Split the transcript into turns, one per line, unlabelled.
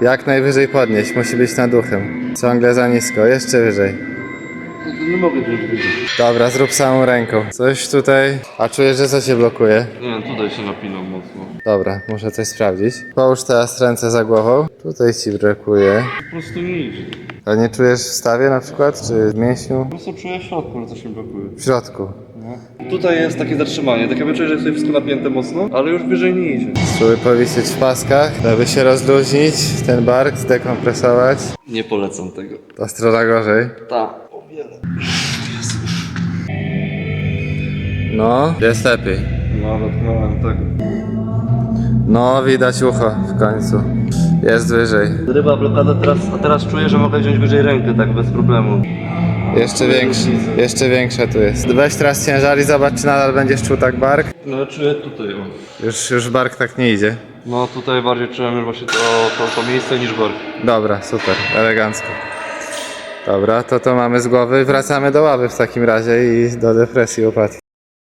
Jak najwyżej podnieść, musi być nad uchem. Ciągle za nisko, jeszcze wyżej.
Nie mogę wziąć wyżej.
Dobra, zrób samą ręką. Coś tutaj... A czujesz, że co się blokuje?
Nie wiem, tutaj się napinał mocno.
Dobra, muszę coś sprawdzić. Połóż teraz ręce za głową. Tutaj ci brakuje.
Po prostu nie idzie.
A nie czujesz w stawie na przykład, czy w mięśniu?
Po prostu czuję w środku, że coś mi blokuje.
W środku.
Tutaj jest takie zatrzymanie, tak jakby czuję, że jest tutaj wszystko napięte mocno, ale już wyżej nie idzie.
Spróbuj powisieć w paskach, aby się rozluźnić, ten bark zdekompresować.
Nie polecam tego.
Ta strona gorzej.
Tak, o wiele.
No, jest lepiej.
No, dotknąłem tego.
No, widać ucho w końcu. Jest wyżej.
Ryba blokada teraz, a teraz czuję, że mogę wziąć wyżej rękę, tak bez problemu.
Jeszcze większy, jeszcze większa tu jest. Weź teraz ciężar i zobacz, czy nadal będziesz czuł tak bark.
No czuję tutaj, o.
Już, już bark tak nie idzie.
No tutaj bardziej czułem już właśnie to, to, to miejsce niż bark.
Dobra, super, elegancko. Dobra, to to mamy z głowy. Wracamy do ławy w takim razie i do depresji upadki.